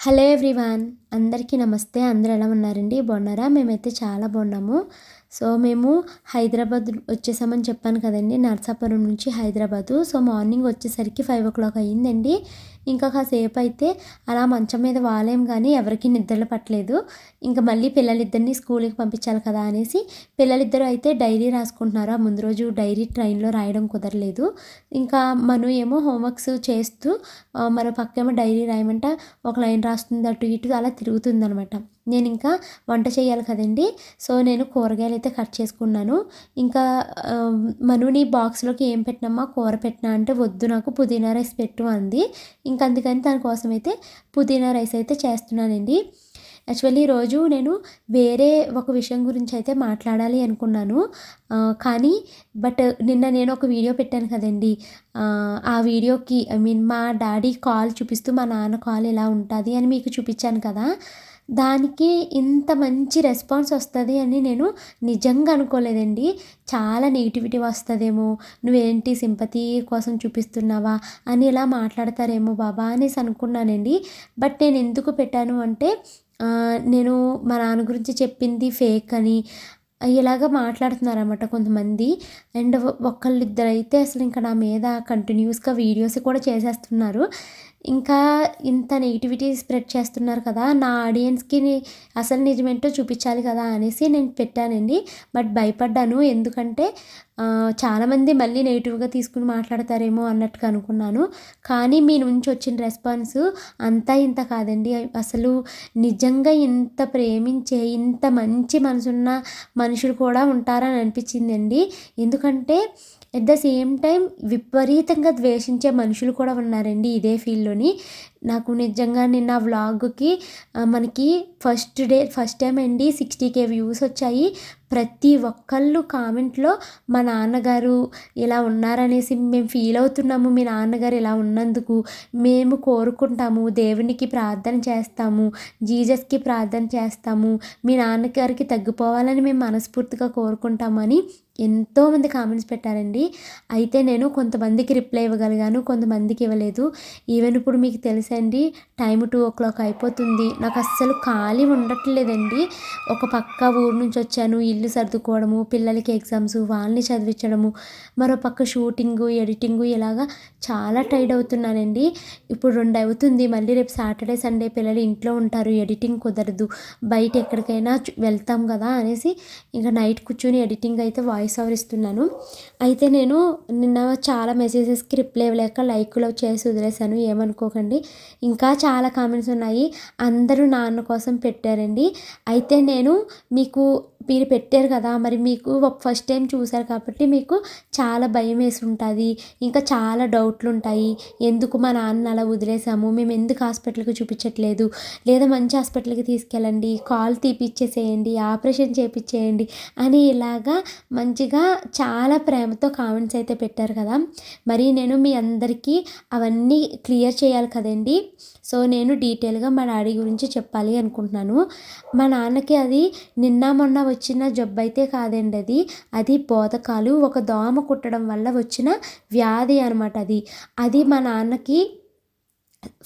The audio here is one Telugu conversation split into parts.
హలో ఎవ్రీవాన్ అందరికీ నమస్తే. అందరూ ఎలా ఉన్నారండి? బాగున్నారా? మేమైతే చాలా బాగున్నాము. సో మేము హైదరాబాద్ వచ్చేసామని చెప్పాను కదండి నర్సాపురం నుంచి హైదరాబాదు. సో మార్నింగ్ వచ్చేసరికి ఫైవ్ ఓ క్లాక్ అయ్యిందండి. ఇంకా కాసేపు అయితే అలా మంచం మీద వాలేం కానీ ఎవరికి నిద్రలు పట్టలేదు. ఇంకా మళ్ళీ పిల్లలిద్దరిని స్కూల్కి పంపించాలి కదా అనేసి పిల్లలిద్దరూ అయితే డైరీ రాసుకుంటున్నారు. ఆ ముందు రోజు డైరీ ట్రైన్లో రాయడం కుదరలేదు. ఇంకా మను ఏమో హోంవర్క్స్ చేస్తూ ఆ, మరో పక్కేమో డైరీ రాయమంట ఒక లైన్ రాస్తుంది అటు ఇటు అలా తిరుగుతుందనమాట. నేను ఇంకా వంట చేయాలి కదండి సో నేను కూరగాయలు అయితే కట్ చేసుకున్నాను. ఇంకా ఆ, మనుని బాక్స్లోకి ఏం పెట్టినమ్మా కూర పెట్టినా అంటే వద్దు నాకు పుదీనా రైస్ పెట్టు అంది. ఇంకా అందుకని తన అయితే పుదీనా రైస్ అయితే చేస్తున్నానండి. యాక్చువల్లీ ఈరోజు నేను వేరే ఒక విషయం గురించి అయితే మాట్లాడాలి అనుకున్నాను. కానీ బట్ నిన్న నేను ఒక వీడియో పెట్టాను కదండి. ఆ, ఆ వీడియోకి ఐ మీన్ మా డాడీ కాల్ చూపిస్తూ మా నాన్న కాల్ ఎలా ఉంటుంది అని మీకు చూపించాను కదా. దానికి ఇంత మంచి రెస్పాన్స్ వస్తుంది అని నేను నిజంగా అనుకోలేదండి. చాలా నెగిటివిటీ వస్తుందేమో. నువ్వేంటి సింపతి కోసం చూపిస్తున్నావా అని ఇలా మాట్లాడతారేమో బాబా అనేసి అనుకున్నానండి. బట్ నేను ఎందుకు పెట్టాను అంటే నేను మా నాన్న గురించి చెప్పింది ఫేక్ అని ఇలాగ మాట్లాడుతున్నారన్నమాట కొంతమంది. అండ్ ఒకళ్ళిద్దరైతే అసలు ఇంకా నా మీద కంటిన్యూస్గా వీడియోస్ కూడా చేసేస్తున్నారు. ఇంకా ఇంత నెగిటివిటీ స్ప్రెడ్ చేస్తున్నారు కదా నా ఆడియన్స్కి అసలు నిజమేంటో చూపించాలి కదా అనేసి నేను పెట్టానండి. బట్ భయపడ్డాను ఎందుకంటే చాలామంది మళ్ళీ నెగిటివ్గా తీసుకుని మాట్లాడతారేమో అన్నట్టుగా అనుకున్నాను. కానీ మీ నుంచి వచ్చిన రెస్పాన్స్ అంతా ఇంత కాదండి. అసలు నిజంగా ఇంత ప్రేమించే ఇంత మంచి మనసున్న మనుషులు కూడా ఉంటారని అనిపించిందండి. ఎందుకంటే ఎట్ ద సేమ్ టైం విపరీతంగా ద్వేషించే మనుషులు కూడా ఉన్నారండి ఇదే ఫీల్డ్లోని. నాకు నిజంగా నిన్న వ్లాగ్కి మనకి ఫస్ట్ డే ఫస్ట్ టైం అండి సిక్స్టీ కే వ్యూస్ వచ్చాయి. ప్రతి ఒక్కళ్ళు కామెంట్లో మా నాన్నగారు ఇలా ఉన్నారనేసి మేము ఫీల్ అవుతున్నాము. మీ నాన్నగారు ఇలా ఉన్నందుకు మేము కోరుకుంటాము. దేవునికి ప్రార్థన చేస్తాము. జీజస్కి ప్రార్థన చేస్తాము. మీ నాన్నగారికి తగ్గిపోవాలని మేము మనస్ఫూర్తిగా కోరుకుంటామని ఎంతోమంది కామెంట్స్ పెట్టారండి. అయితే నేను కొంతమందికి రిప్లై ఇవ్వగలిగాను కొంతమందికి ఇవ్వలేదు. ఈవెన్ ఇప్పుడు మీకు తెలుసండి టైం టూ ఓ క్లాక్ అయిపోతుంది. నాకు అస్సలు ఖాళీ ఉండట్లేదండి. ఒక పక్క ఊరు నుంచి వచ్చాను ఇల్లు సర్దుకోవడము పిల్లలకి ఎగ్జామ్స్ వాళ్ళని చదివించడము మరో పక్క షూటింగు ఎడిటింగు ఇలాగా చాలా టైర్డ్ అవుతున్నానండి. ఇప్పుడు రెండు అవుతుంది మళ్ళీ రేపు సాటర్డే సండే పిల్లలు ఇంట్లో ఉంటారు ఎడిటింగ్ కుదరదు. బయట ఎక్కడికైనా వెళ్తాం కదా అనేసి ఇంకా నైట్ కూర్చొని ఎడిటింగ్ అయితే వాయిస్ ఓవర్ ఇస్తున్నాను అయితే నేను నిన్న చాలా మెసేజెస్కి రిప్లై ఇవ్వలేక లైక్లో చేసి వదిలేశాను. ఏమనుకోకండి. ఇంకా చాలా కామెంట్స్ ఉన్నాయి. అందరూ నాన్న కోసం పెట్టారండి. అయితే నేను మీకు మీరు పెట్టారు కదా మరి మీకు ఫస్ట్ టైం చూశారు కాబట్టి మీకు చాలా భయం వేసి ఉంటుంది. ఇంకా చాలా డౌట్లు ఉంటాయి. ఎందుకు మా నాన్న అలా వదిలేసాము? మేము ఎందుకు హాస్పిటల్కి చూపించట్లేదు? లేదా మంచి హాస్పిటల్కి తీసుకెళ్ళండి. కాల్ తీపిచ్చేసేయండి. ఆపరేషన్ చేపించేయండి అని ఇలాగా మంచిగా చాలా ప్రేమతో కామెంట్స్ అయితే పెట్టారు కదా. మరి నేను మీ అందరికీ అవన్నీ క్లియర్ చేయాలి కదండి. సో నేను డీటెయిల్గా మా డాడీ గురించి చెప్పాలి అనుకుంటున్నాను. మా నాన్నకి అది నిన్న మొన్న వచ్చిన జబ్బు అయితే కాదండి అది. అది బోధకాలు ఒక దోమ కుట్టడం వల్ల వచ్చిన వ్యాధి అనమాట అది. అది మా నాన్నకి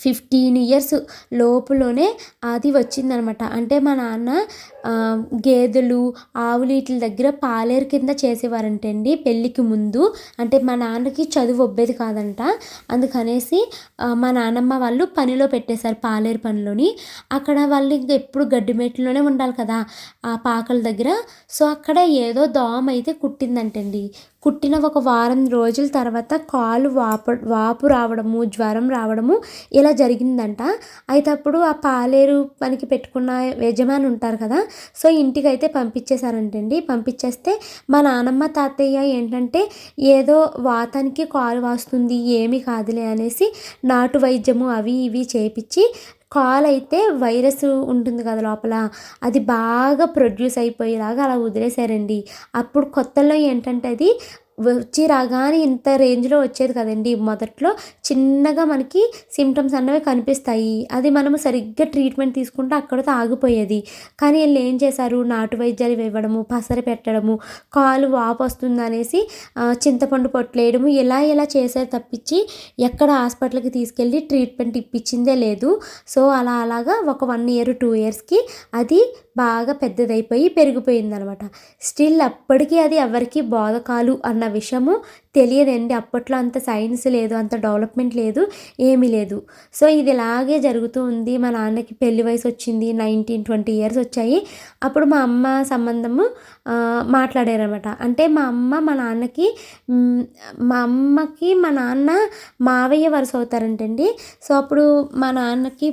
ఫిఫ్టీన్ ఇయర్స్ లోపులోనే అది వచ్చిందనమాట. అంటే మా నాన్న గేదెలు ఆవులు వీటి దగ్గర పాలేరు కింద చేసేవారంట అండి పెళ్ళికి ముందు. అంటే మా నాన్నకి చదువు ఒబ్బేది కాదంట. అందుకనేసి మా నాన్నమ్మ వాళ్ళు పనిలో పెట్టేశారు పాలేరు పనిలోని. అక్కడ వాళ్ళు ఇంకా ఎప్పుడు గడ్డిమేట్లోనే ఉండాలి కదా ఆ పాకల దగ్గర. సో అక్కడ ఏదో దోమ అయితే కుట్టిందంటండి. కుట్టిన ఒక వారం రోజుల తర్వాత కాలు వాపు వాపు రావడము జ్వరం రావడము ఇలా జరిగిందంట. అయితే అప్పుడు ఆ పాలేరు పనికి పెట్టుకున్న యజమాని ఉంటారు కదా సో ఇంటికి అయితే పంపించేశారంటండి. పంపించేస్తే మా నానమ్మ తాతయ్య ఏంటంటే ఏదో వాతానికి కాలు వాస్తుంది ఏమీ కాదులే అనేసి నాటు వైద్యము అవి ఇవి చేపించి కాల్ అయితే వైరస్ ఉంటుంది కదా లోపల అది బాగా ప్రొడ్యూస్ అయిపోయేలాగా అలా వదిలేశారండి. అప్పుడు కొత్తలో ఏంటంటే అది వచ్చి రాగానే ఇంత రేంజ్లో వచ్చేది కదండి. మొదట్లో చిన్నగా మనకి సిమ్టమ్స్ అన్నవి కనిపిస్తాయి. అది మనము సరిగ్గా ట్రీట్మెంట్ తీసుకుంటే అక్కడితో ఆగిపోయేది. కానీ వీళ్ళు ఏం చేశారు? నాటు వైద్యాలు ఇవ్వడము పసర పెట్టడము కాలు వాపు వస్తుంది అనేసి చింతపండు పొట్లేయడము ఇలా ఇలా చేశారు తప్పించి ఎక్కడ హాస్పిటల్కి తీసుకెళ్ళి ట్రీట్మెంట్ ఇప్పించిందే లేదు. సో అలా అలాగా ఒక వన్ ఇయర్ టూ ఇయర్స్కి అది బాగా పెద్దదైపోయి పెరిగిపోయింది అనమాట స్టిల్ అప్పటికీ అది ఎవరికీ బోధకాలు అన్న విషయము తెలియదండి. అప్పట్లో అంత సైన్స్ లేదు అంత డెవలప్మెంట్ లేదు ఏమీ లేదు. సో ఇది ఇలాగే జరుగుతూ ఉంది. మా నాన్నకి పెళ్ళి వయసు వచ్చింది నైన్టీన్ ట్వంటీ ఇయర్స్ వచ్చాయి. అప్పుడు మా అమ్మ సంబంధము మాట్లాడారనమాట అంటే మా అమ్మ మా నాన్నకి మా అమ్మకి మా నాన్న మావయ్య వరుస అవుతారంటండి. సో అప్పుడు మా నాన్నకి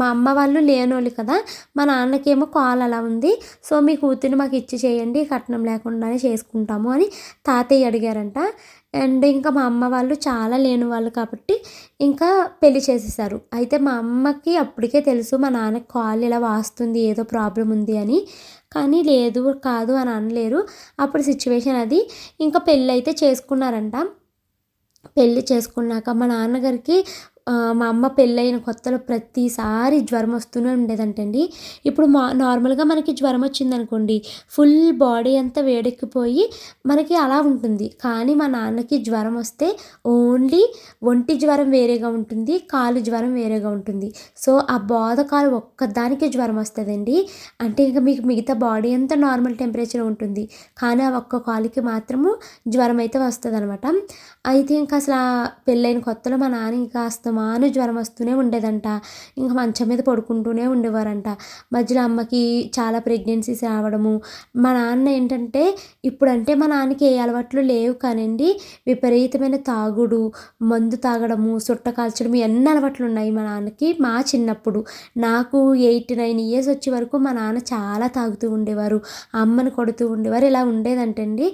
మా అమ్మ వాళ్ళు లేనోళ్ళు కదా మా నాన్నకేమో కాల్ అలా ఉంది. సో మీ కూతురిని మాకు ఇచ్చి చేయండి కట్నం లేకుండానే చేసుకుంటాము అని తాతయ్య అడిగారంట. అండ్ ఇంకా మా అమ్మ వాళ్ళు చాలా లేని వాళ్ళు కాబట్టి ఇంకా పెళ్ళి చేసేసారు. అయితే మా అమ్మకి అప్పటికే తెలుసు మా నాన్నకి కాల్ ఇలా వాస్తుంది ఏదో ప్రాబ్లం ఉంది అని. కానీ లేదు కాదు అని అనలేరు. అప్పుడు సిచ్యువేషన్ అది. ఇంకా పెళ్ళి అయితే చేసుకున్నారంట. పెళ్ళి చేసుకున్నాక మా నాన్నగారికి మా అమ్మ పెళ్ళైన కొత్తలో ప్రతిసారి జ్వరం వస్తూనే ఉండేదంటండి. ఇప్పుడు మా నార్మల్గా మనకి జ్వరం వచ్చిందనుకోండి ఫుల్ బాడీ అంతా వేడెక్కిపోయి మనకి అలా ఉంటుంది. కానీ మా నాన్నకి జ్వరం వస్తే ఓన్లీ ఒంటి జ్వరం వేరేగా ఉంటుంది కాలు జ్వరం వేరేగా ఉంటుంది. సో ఆ బోధకాలు ఒక్కదానికే జ్వరం వస్తుందండి. అంటే ఇంకా మీకు మిగతా బాడీ అంతా నార్మల్ టెంపరేచర్ ఉంటుంది. కానీ ఆ ఒక్క కాలుకి మాత్రము జ్వరం అయితే వస్తుంది అనమాట అయితే ఇంకా అసలు పెళ్ళైన కొత్తలో మా నాన్న ఇంకా అస్తమాను జ్వరం వస్తూనే ఉండేదంట. ఇంకా మంచం మీద పడుకుంటూనే ఉండేవారంట. మధ్యలో అమ్మకి చాలా ప్రెగ్నెన్సీస్ రావడము. మా నాన్న ఏంటంటే ఇప్పుడంటే మా నాన్నకి ఏ అలవాట్లు లేవు కానివ్వండి విపరీతమైన తాగుడు మందు తాగడము సుట్ట కాల్చడం ఎన్ని అలవాట్లు ఉన్నాయి మా నాన్నకి మా చిన్నప్పుడు. నాకు ఎయిట్ నైన్ ఇయర్స్ వచ్చే వరకు మా నాన్న చాలా తాగుతూ ఉండేవారు. అమ్మని కొడుతూ ఉండేవారు. ఇలా ఉండేదంటండి.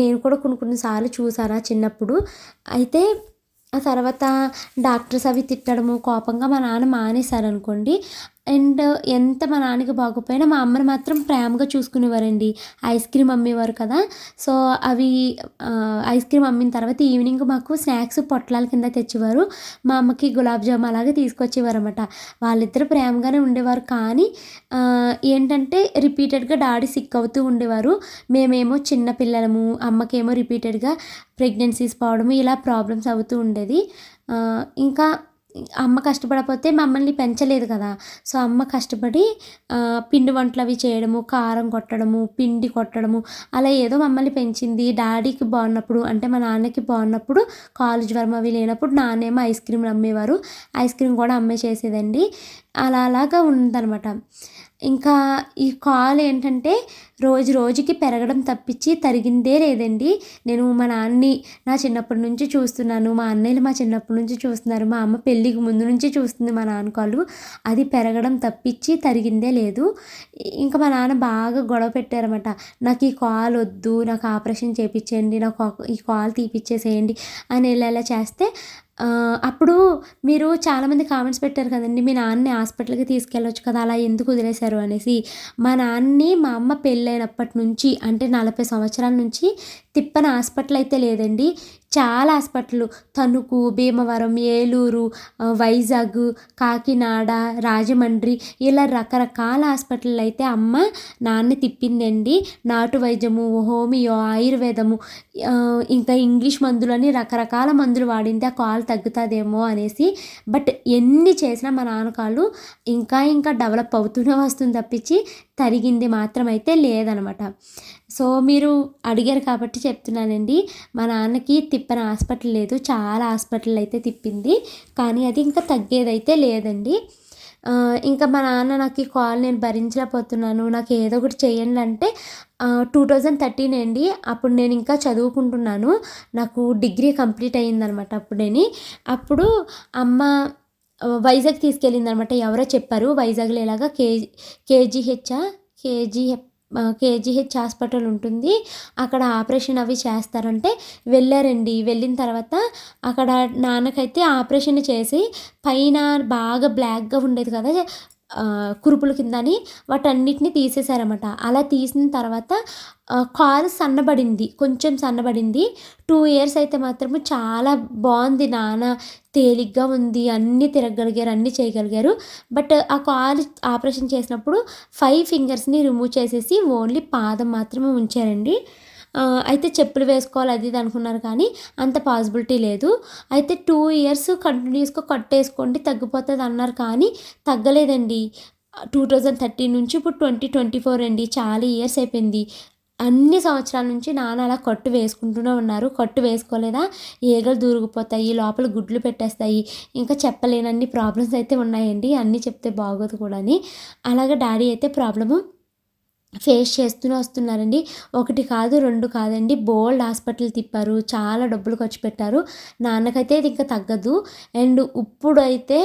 నేను కూడా కొన్ని కొన్నిసార్లు చూసాను చిన్నప్పుడు. అయితే ఆ తర్వాత డాక్టర్స్ అవి తిట్టడము కోపంగా మా నాన్న మానేశారనుకోండి అండ్ ఎంత మా నాన్నకి బాగోపోయినా మా అమ్మని మాత్రం ప్రేమగా చూసుకునేవారండి. ఐస్ క్రీమ్ అమ్మేవారు కదా. సో అవి ఐస్ క్రీమ్ అమ్మిన తర్వాత ఈవినింగ్ మాకు స్నాక్స్ పొట్లాల కింద తెచ్చేవారు. మా అమ్మకి గులాబ్ జామ్ అలాగే తీసుకొచ్చేవారు అనమాట వాళ్ళిద్దరు ప్రేమగానే ఉండేవారు. కానీ ఏంటంటే రిపీటెడ్గా డాడీ సిక్ అవుతూ ఉండేవారు. మేమేమో చిన్న పిల్లలము అమ్మకేమో రిపీటెడ్గా ప్రెగ్నెన్సీస్ పోవడము ఇలా ప్రాబ్లమ్స్ అవుతూ ఉండేది. ఇంకా అమ్మ కష్టపడకపోతే మమ్మల్ని పెంచలేదు కదా. సో అమ్మ కష్టపడి పిండి వంటలు అవి చేయడము కారం కొట్టడము పిండి కొట్టడము అలా ఏదో మమ్మల్ని పెంచింది. డాడీకి బాగున్నప్పుడు అంటే మా నాన్నకి బాగున్నప్పుడు కాలు జ్వరం అవి లేనప్పుడు నాన్నేమో ఐస్ క్రీమ్లు అమ్మేవారు. ఐస్ క్రీమ్ కూడా అమ్మే చేసేదండి. అలా అలాగా ఉందనమాట ఇంకా ఈ కాలు ఏంటంటే రోజు రోజుకి పెరగడం తప్పించి తరిగిందే లేదండి. నేను మా నాన్నని నా చిన్నప్పటి నుంచి చూస్తున్నాను. మా అన్నయ్యలు మా చిన్నప్పటి నుంచి చూస్తున్నారు. మా అమ్మ పెళ్ళికి ముందు నుంచి చూస్తుంది మా నాన్న కాలు అది పెరగడం తప్పించి తరిగిందే లేదు. ఇంకా మా నాన్న బాగా గొడవ పెట్టారన్నమాట. నాకు ఈ కాల్ వద్దు. నాకు ఆపరేషన్ చేయించండి నాకు ఈ కాల్ తీపిచ్చేసేయండి అని ఇలా చేస్తే అప్పుడు మీరు చాలామంది కామెంట్స్ పెట్టారు కదండి మీ నాన్నని హాస్పిటల్కి తీసుకెళ్ళొచ్చు కదా అలా ఎందుకు వదిలేశారు? అనేసి. మా నాన్నని మా అమ్మ పెళ్ళైనప్పటి నుంచి అంటే నలభై సంవత్సరాల నుంచి తిప్పని హాస్పిటల్ అయితే లేదండి. చాలా హాస్పిటల్ తణుకు భీమవరం ఏలూరు వైజాగ్ కాకినాడ రాజమండ్రి ఇలా రకరకాల హాస్పిటల్ అయితే అమ్మ నాన్న తిప్పిందండి. నాటు వైద్యము హోమియో ఆయుర్వేదము ఇంకా ఇంగ్లీష్ మందులని రకరకాల మందులు వాడింది. ఆ కాలు తగ్గుతుందేమో అనేసి. బట్ ఎన్ని చేసినా మా నాన్న కాళ్ళు ఇంకా ఇంకా డెవలప్ అవుతూనే వస్తుంది తప్పించి తరిగింది మాత్రం అయితే లేదనమాట. సో మీరు అడిగారు కాబట్టి చెప్తున్నానండి. మా నాన్నకి తిప్పని హాస్పిటల్ లేదు. చాలా హాస్పిటల్ అయితే తిప్పింది. కానీ అది ఇంకా తగ్గేదైతే లేదండి. ఇంకా మా నాన్న నాకు ఈ కాల్ నేను భరించలేకపోతున్నాను. నాకు ఏదో ఒకటి చేయండి అంటే టూ థౌజండ్ థర్టీన్ అండి. అప్పుడు నేను ఇంకా చదువుకుంటున్నాను. నాకు డిగ్రీ కంప్లీట్ అయ్యిందనమాట అప్పుడేని అప్పుడు అమ్మ వైజాగ్ తీసుకెళ్ళింది అనమాట ఎవరో చెప్పారు వైజాగ్లో ఇలాగా కేజీ కేజీహెచ్ఆ కేజీహెచ్ కేజీహెచ్ హాస్పిటల్ ఉంటుంది. అక్కడ ఆపరేషన్ అవి చేస్తారంటే వెళ్ళారండి. వెళ్ళిన తర్వాత అక్కడ నాన్నకైతే ఆపరేషన్ చేసి పైన బాగా బ్లాక్గా ఉండేది కదా. ఆ, కురుపుల కిందని వాటన్నిటిని తీసేశారన్నమాట. అలా తీసిన తర్వాత కారు సన్నబడింది. కొంచెం సన్నబడింది. టూ ఇయర్స్ అయితే మాత్రము చాలా బాగుంది నాన్న. తేలిగ్గా ఉంది. అన్నీ తిరగగలిగారు అన్నీ చేయగలిగారు. బట్ ఆ కారు ఆపరేషన్ చేసినప్పుడు ఫైవ్ ఫింగర్స్ని రిమూవ్ చేసేసి ఓన్లీ పాదం మాత్రమే ఉంచారండి. అయితే చెప్పులు వేసుకోవాలి అది ఇది అనుకున్నారు కానీ అంత పాసిబిలిటీ లేదు. అయితే టూ ఇయర్స్ కంటిన్యూస్గా కట్టేసుకోండి తగ్గిపోతుంది అన్నారు కానీ తగ్గలేదండి. టూ థౌజండ్ థర్టీన్ నుంచి ఇప్పుడు ట్వంటీ ట్వంటీ ఫోర్ అండి చాలా ఇయర్స్ అయిపోయింది. అన్ని సంవత్సరాల నుంచి నాన్న అలా కట్టు వేసుకుంటూనే ఉన్నారు. కట్టు వేసుకోలేదా? ఈగలు దూరుకుపోతాయి లోపల గుడ్లు పెట్టేస్తాయి ఇంకా చెప్పలేనన్ని ప్రాబ్లమ్స్ అయితే ఉన్నాయండి. అన్నీ చెప్తే బాగోదు కూడా అని అలాగే డాడీ అయితే ప్రాబ్లము ఫేస్ చేస్తూనే వస్తున్నారండి. ఒకటి కాదు రెండు కాదండి. బోల్డ్ హాస్పిటల్ తిప్పారు. చాలా డబ్బులు ఖర్చు పెట్టారు. నాన్నకైతే ఇది ఇంకా తగ్గదు. అండ్ ఇప్పుడు అయితే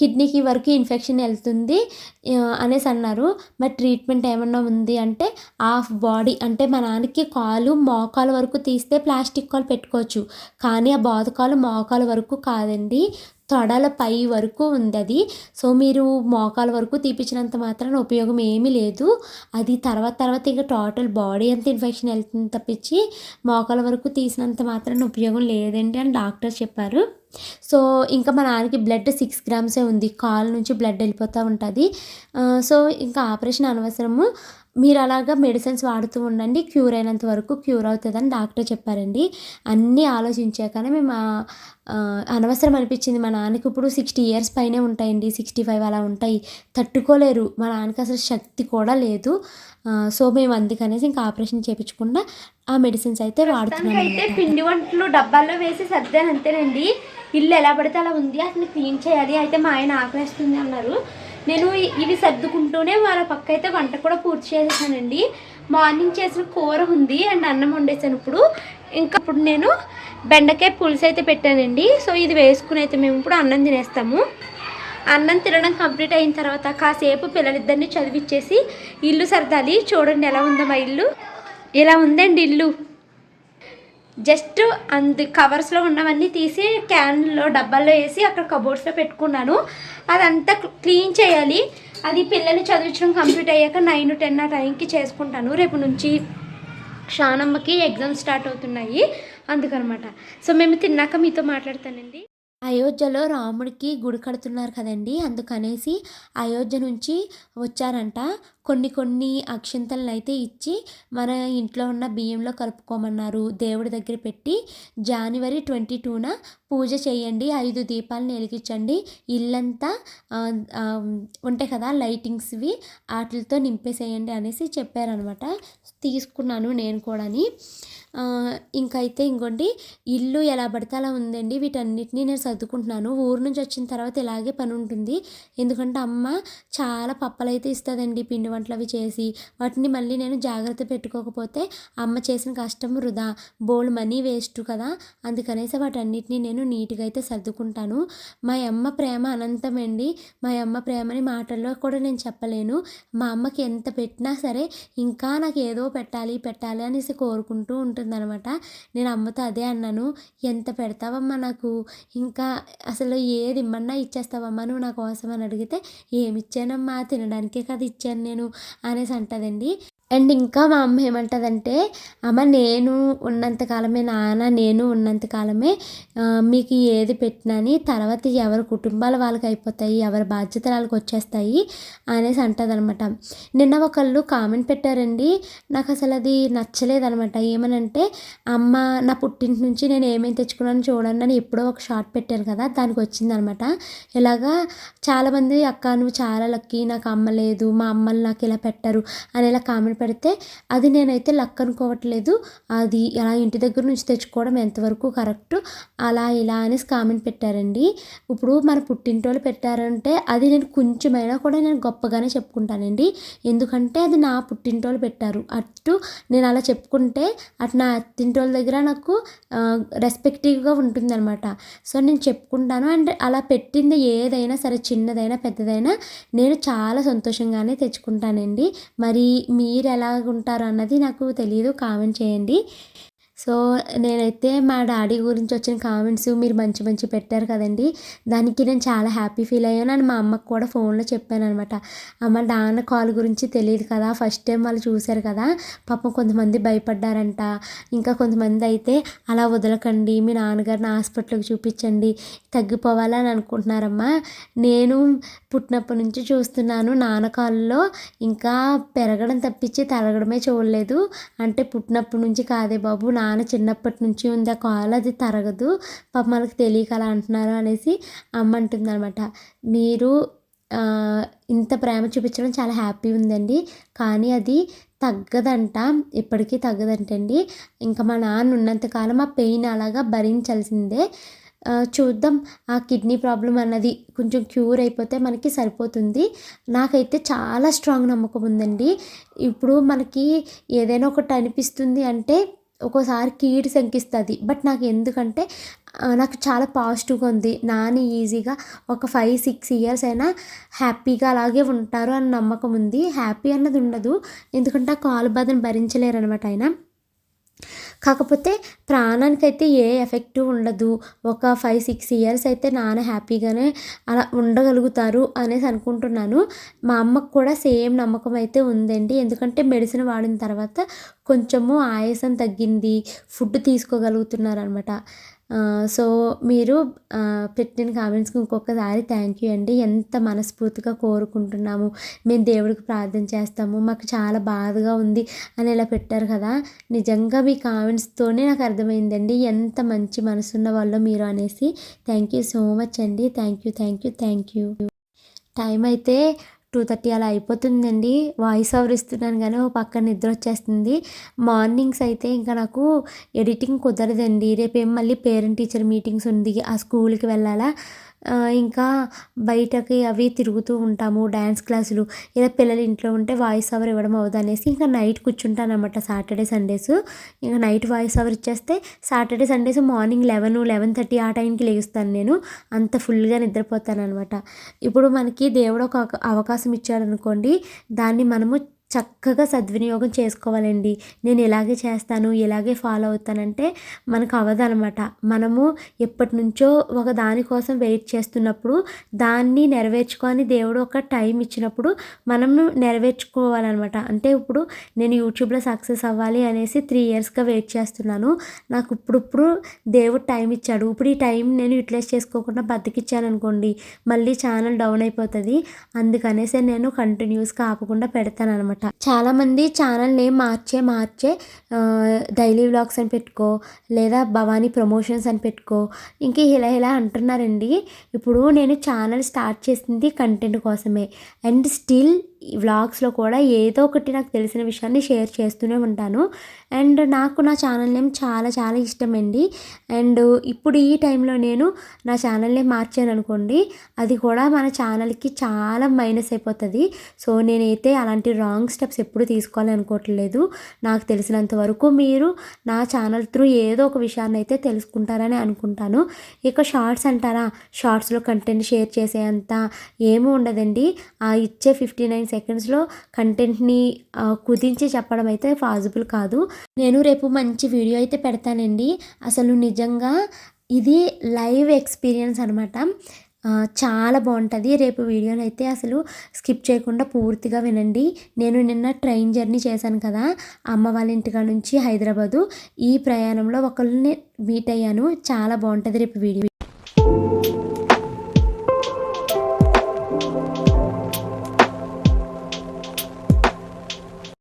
కిడ్నీకి వరకు ఇన్ఫెక్షన్ వెళ్తుంది అనేసి అన్నారు. మరి ట్రీట్మెంట్ ఏమన్నా ఉంది అంటే హాఫ్ బాడీ అంటే మా నాన్నకి కాలు మోకాలు వరకు తీస్తే ప్లాస్టిక్ కాలు పెట్టుకోవచ్చు. కానీ ఆ బాధకాలు మోకాలు వరకు కాదండి. తొడల పై వరకు ఉంది అది సో మీరు మోకాల వరకు తీపించినంత మాత్రాన ఉపయోగం ఏమీ లేదు. అది తర్వాత తర్వాత ఇంకా టోటల్ బాడీ అంతా ఇన్ఫెక్షన్ వెళ్తుంది తప్పించి మోకాల వరకు తీసినంత మాత్రాన ఉపయోగం లేదండి అని డాక్టర్ చెప్పారు. సో ఇంకా మా నాన్నకి బ్లడ్ సిక్స్ గ్రామ్సే ఉంది. కాలు నుంచి బ్లడ్ వెళ్ళిపోతూ ఉంటుంది. సో ఇంకా ఆపరేషన్ అనవసరము. మీరు అలాగా మెడిసిన్స్ వాడుతూ ఉండండి క్యూర్ అయినంత వరకు క్యూర్ అవుతుందని డాక్టర్ చెప్పారండి. అన్నీ ఆలోచించాకనే మేము అనవసరం అనిపించింది. మా నాన్నకి ఇప్పుడు సిక్స్టీ ఇయర్స్ పైనే ఉంటాయండి. సిక్స్టీ ఫైవ్ అలా ఉంటాయి. తట్టుకోలేరు. మా నాన్నకి అసలు శక్తి కూడా లేదు. సో మేము అందుకనేసి ఇంకా ఆపరేషన్ చేయించకుండా ఆ మెడిసిన్స్ అయితే వాడుతున్నాం అయితే పిండి వంటలు డబ్బాల్లో వేసి సర్దాను అంతేనండి. ఇల్లు ఎలా పడితే అలా ఉంది. అసలు క్లీన్ చేయాలి. అయితే మా ఆయన ఆకలేస్తుంది అన్నారు. నేను ఇవి సర్దుకుంటూనే వాళ్ళ పక్క అయితే వంట కూడా పూర్తి చేసేసానండి. మార్నింగ్ చేసిన కూర ఉంది అండ్ అన్నం వండేసాను ఇప్పుడు. ఇంకా ఇప్పుడు నేను బెండకాయ పులుసు అయితే పెట్టానండి. సో ఇది వేసుకుని అయితే మేము ఇప్పుడు అన్నం తినేస్తాము. అన్నం తినడం కంప్లీట్ అయిన తర్వాత కాసేపు పిల్లలిద్దరిని చదివిచ్చేసి ఇల్లు సర్దాలి. చూడండి ఎలా ఉందో మా ఇల్లు. ఇలా ఉందండి ఇల్లు? జస్ట్ అందు కవర్స్లో ఉన్నవన్నీ తీసి క్యాన్లో డబ్బాల్లో వేసి అక్కడ కబోర్డ్స్లో పెట్టుకున్నాను. అదంతా క్లీన్ చేయాలి. అది పిల్లలు చదివించడం కంప్లీట్ అయ్యాక నైన్ టెన్ ఆ టైంకి చేసుకుంటాను. రేపు నుంచి షానమ్మకి ఎగ్జామ్స్ స్టార్ట్ అవుతున్నాయి. అందుకనమాట. సో మేము తిన్నాక మీతో మాట్లాడతానండి. అయోధ్యలో రాముడికి గుడి కడుతున్నారు కదండి. అందుకనేసి అయోధ్య నుంచి వచ్చారంట. కొన్ని కొన్ని అక్షింతలను అయితే ఇచ్చి మన ఇంట్లో ఉన్న బియ్యంలో కలుపుకోమన్నారు. దేవుడి దగ్గర పెట్టి జనవరి ట్వంటీ టూన పూజ చేయండి ఐదు దీపాలను వెలిగించండి. ఇల్లంతా ఉంటాయి కదా లైటింగ్స్వి వాటితో నింపేసేయండి అనేసి చెప్పారనమాట. తీసుకున్నాను నేను కూడాని. ఇంకైతే ఇంకోండి ఇల్లు ఎలా పడితే అలా ఉందండి. వీటన్నిటిని నేను సర్దుకుంటున్నాను. ఊరు నుంచి వచ్చిన తర్వాత ఇలాగే పని ఉంటుంది ఎందుకంటే అమ్మ చాలా పప్పలు అయితే ఇస్తుందండి పిండి వంటలు అవి చేసి. వాటిని మళ్ళీ నేను జాగ్రత్త పెట్టుకోకపోతే అమ్మ చేసిన కష్టం వృధా. బోల్డ్ మనీ వేస్ట్ కదా. అందుకనేసి వాటన్నిటిని నేను నీట్గా అయితే సర్దుకుంటాను. మా అమ్మ ప్రేమ అనంతమండి. మా అమ్మ ప్రేమని మాటల్లో కూడా నేను చెప్పలేను. మా అమ్మకి ఎంత పెట్టినా సరే ఇంకా నాకు ఏదో పెట్టాలి పెట్టాలి అనేసి కోరుకుంటూ ఉంటుందన్నమాట. నేను అమ్మతో అదే అన్నాను. ఎంత పెడతావమ్మా నాకు? ఇంకా అసలు ఏది ఇమ్మన్నా ఇచ్చేస్తావమ్మా నువ్వు నా కోసం అని అడిగితే ఏమి ఇచ్చానమ్మా? తినడానికే కదా ఇచ్చాను నేను అనేసి అంటదండి. అండ్ ఇంకా మా అమ్మ ఏమంటదంటే అమ్మ నేను ఉన్నంతకాలమే నాన్న నేను ఉన్నంతకాలమే మీకు ఏది పెట్టినని తర్వాత ఎవరి కుటుంబాల వాళ్ళకి అయిపోతాయి ఎవరి బాధ్యతలు వాళ్ళకి వచ్చేస్తాయి అనేసి అంటదనమాట. నిన్న ఒకళ్ళు కామెంట్ పెట్టారండి నాకు అసలు అది నచ్చలేదనమాట. ఏమనంటే అమ్మ నా పుట్టింటి నుంచి నేను ఏమేమి తెచ్చుకున్నాను చూడండి అని ఎప్పుడో ఒక షార్ట్ పెట్టాను కదా దానికి వచ్చిందనమాట. ఇలాగా చాలామంది అక్క నువ్వు చాలా లక్కీ నాకు అమ్మ లేదు మా అమ్మలు నాకు ఇలా పెట్టారు అని ఇలా కామెంట్ పెడితే అది నేనైతే లక్ అనుకోవట్లేదు అది అలా ఇంటి దగ్గర నుంచి తెచ్చుకోవడం ఎంతవరకు కరెక్ట్? అలా ఇలా అనేసి కామెంట్ పెట్టారండి. ఇప్పుడు మన పుట్టింటోళ్ళు పెట్టారంటే అది నేను కొంచెమైనా కూడా నేను గొప్పగానే చెప్పుకుంటానండి. ఎందుకంటే అది నా పుట్టింటోళ్ళు పెట్టారు. అటు నేను అలా చెప్పుకుంటే అటు నా అత్తింటోళ్ళ దగ్గర నాకు రెస్పెక్టివ్గా ఉంటుందన్నమాట. సో నేను చెప్పుకుంటాను. అండ్ అలా పెట్టింది ఏదైనా సరే చిన్నదైనా పెద్దదైనా నేను చాలా సంతోషంగానే తెచ్చుకుంటానండి. మరి మీరు ఎలా ఉంటారు అన్నది నాకు తెలియదు కామెంట్ చేయండి. సో నేనైతే మా డాడీ గురించి వచ్చిన కామెంట్స్ మీరు మంచి మంచి పెట్టారు కదండి. దానికి నేను చాలా హ్యాపీ ఫీల్ అయ్యాను. అని మా అమ్మకు కూడా ఫోన్లో చెప్పాను అనమాట అమ్మ నాన్న కాల్ గురించి తెలియదు కదా. ఫస్ట్ టైం వాళ్ళు చూశారు కదా. పాపం కొంతమంది భయపడ్డారంట. ఇంకా కొంతమంది అయితే అలా వదలకండి. మీ నాన్నగారిని హాస్పిటల్కి చూపించండి. తగ్గిపోవాలని అనుకుంటున్నారమ్మా. నేను పుట్టినప్పటి నుంచి చూస్తున్నాను. నాన్న కాళ్ళలో ఇంకా పెరగడం తప్పించి తరగడమే చూడలేదు. అంటే పుట్టినప్పటి నుంచి కాదే బాబు. నా నాన్న చిన్నప్పటి నుంచి ఉంది ఆ కాలు అది తరగదు పాప మనకు తెలియక అలా అంటున్నారు అనేసి అమ్మ అంటుంది అనమాట మీరు ఇంత ప్రేమ చూపించడం చాలా హ్యాపీ ఉందండి కానీ అది తగ్గదంట ఇప్పటికీ తగ్గదంటండి. ఇంకా మా నాన్న ఉన్నంతకాలం ఆ పెయిన్ అలాగా భరించాల్సిందే. చూద్దాం ఆ కిడ్నీ ప్రాబ్లం అన్నది కొంచెం క్యూర్ అయిపోతే మనకి సరిపోతుంది. నాకైతే చాలా స్ట్రాంగ్ నమ్మకం ఉందండి. ఇప్పుడు మనకి ఏదైనా ఒకటి అనిపిస్తుంది అంటే ఒక్కోసారి కీడు శంకిస్తుంది. బట్ నాకు ఎందుకంటే నాకు చాలా పాజిటివ్గా ఉంది. నాని ఈజీగా ఒక ఫైవ్ సిక్స్ ఇయర్స్ అయినా హ్యాపీగా అలాగే ఉంటారు అని నమ్మకం ఉంది. హ్యాపీ అన్నది ఉండదు. ఎందుకంటే ఆ కాలు బాధను భరించలేరు అనమాట ఆయన. కాకపోతే ప్రాణానికైతే ఏ ఎఫెక్ట్ ఉండదు. ఒక ఫైవ్ సిక్స్ ఇయర్స్ అయితే నాన్న హ్యాపీగానే అలా ఉండగలుగుతారు అనేసి అనుకుంటున్నాను. మా అమ్మకు కూడా సేమ్ నమ్మకం అయితే ఉందండి. ఎందుకంటే మెడిసిన్ వాడిన తర్వాత కొంచెము ఆయాసం తగ్గింది. ఫుడ్ తీసుకోగలుగుతున్నారు అనమాట సో మీరు పెట్టిన కామెంట్స్కి ఇంకొకసారి థ్యాంక్ యూ అండి. ఎంత మనస్ఫూర్తిగా కోరుకుంటున్నాము. మేము దేవుడికి ప్రార్థన చేస్తాము. మాకు చాలా బాధగా ఉంది అని ఇలా పెట్టారు కదా. నిజంగా మీ కామెంట్స్తోనే నాకు అర్థమైందండి. ఎంత మంచి మనసున్న వాళ్ళు మీరు అనేసి. థ్యాంక్ యూ సో మచ్ అండి. Thank you thank you thank you time అయితే టూ థర్టీ అలా అయిపోతుందండి. వాయిస్ ఓవర్ ఇస్తున్నాను కానీ ఓ పక్కన నిద్ర వచ్చేస్తుంది. మార్నింగ్స్ అయితే ఇంకా నాకు ఎడిటింగ్ కుదరదండి. రేపేం మళ్ళీ పేరెంట్ టీచర్ మీటింగ్స్ ఉంది. ఆ స్కూల్కి వెళ్ళాలా? ఇంకా బయటకి అవి తిరుగుతూ ఉంటాము డ్యాన్స్ క్లాసులు. ఇలా పిల్లలు ఇంట్లో ఉంటే వాయిస్ ఓవర్ ఇవ్వడం అవదనేసి ఇంకా నైట్ కూర్చుంటాను అనమాట సాటర్డే సండేస్. ఇంకా నైట్ వాయిస్ ఓవర్ ఇచ్చేస్తే Saturday Sundays morning eleven eleven thirty ఆ టైంకి లేస్తాను నేను. అంత ఫుల్గా నిద్రపోతాను అనమాట ఇప్పుడు మనకి దేవుడు ఒక అవకాశం ఇచ్చాడు అనుకోండి దాన్ని మనము చక్కగా సద్వినియోగం చేసుకోవాలండి. నేను ఇలాగే చేస్తాను ఇలాగే ఫాలో అవుతానంటే మనకు అవ్వదనమాట మనము ఎప్పటి నుంచో ఒక దానికోసం వెయిట్ చేస్తున్నప్పుడు దాన్ని నెరవేర్చుకొని దేవుడు ఒక టైం ఇచ్చినప్పుడు మనము నెరవేర్చుకోవాలన్నమాట అంటే ఇప్పుడు నేను యూట్యూబ్లో సక్సెస్ అవ్వాలి అనేసి త్రీ ఇయర్స్గా వెయిట్ చేస్తున్నాను. నాకు ఇప్పుడిప్పుడు దేవుడు టైం ఇచ్చాడు. ఇప్పుడు ఈ టైం నేను యూటిలైజ్ చేసుకోకుండా బతికిచ్చాను అనుకోండి మళ్ళీ ఛానల్ డౌన్ అయిపోతుంది. అందుకనేసి నేను కంటిన్యూస్గా ఆపకుండా పెడతాను అనమాట చాలామంది ఛానల్ నేమ్ మార్చే మార్చే డైలీ వ్లాగ్స్ అని పెట్టుకో లేదా భవానీ ప్రమోషన్స్ అని పెట్టుకో ఇంకా ఇలా ఇలా అంటున్నారండి. ఇప్పుడు నేను ఛానల్ స్టార్ట్ చేసింది కంటెంట్ కోసమే. అండ్ స్టిల్ వ్లాగ్స్లో కూడా ఏదో ఒకటి నాకు తెలిసిన విషయాన్ని షేర్ చేస్తూనే ఉంటాను. అండ్ నాకు నా ఛానల్ నేమ్ చాలా చాలా ఇష్టమండి. అండ్ ఇప్పుడు ఈ టైంలో నేను నా ఛానల్ నేమ్ మార్చాను అనుకోండి అది కూడా మన ఛానల్కి చాలా మైనస్ అయిపోతుంది. సో నేనైతే అలాంటి రాంగ్ స్టెప్స్ ఎప్పుడు తీసుకోవాలి అనుకోవట్లేదు. నాకు తెలిసినంత వరకు మీరు నా ఛానల్ త్రూ ఏదో ఒక విషయాన్ని అయితే తెలుసుకుంటారని అనుకుంటాను. ఇక షార్ట్స్ అంటారా? షార్ట్స్లో కంటెంట్ షేర్ చేసేంత ఏమీ ఉండదండి. ఆ ఇచ్చే ఫిఫ్టీ నైన్ సెకండ్స్లో కంటెంట్ని కుదించి చెప్పడం అయితే పాసిబుల్ కాదు. నేను రేపు మంచి వీడియో అయితే పెడతానండి. అసలు నిజంగా ఇది లైవ్ ఎక్స్పీరియన్స్ అనమాట చాలా బాగుంటుంది. రేపు వీడియోని అయితే అసలు స్కిప్ చేయకుండా పూర్తిగా వినండి. నేను నిన్న ట్రైన్ జర్నీ చేశాను కదా. అమ్మ వాళ్ళ ఇంటికాడ నుంచి హైదరాబాదు. ఈ ప్రయాణంలో ఒకళ్ళని మీట్ అయ్యాను. చాలా బాగుంటుంది రేపు వీడియో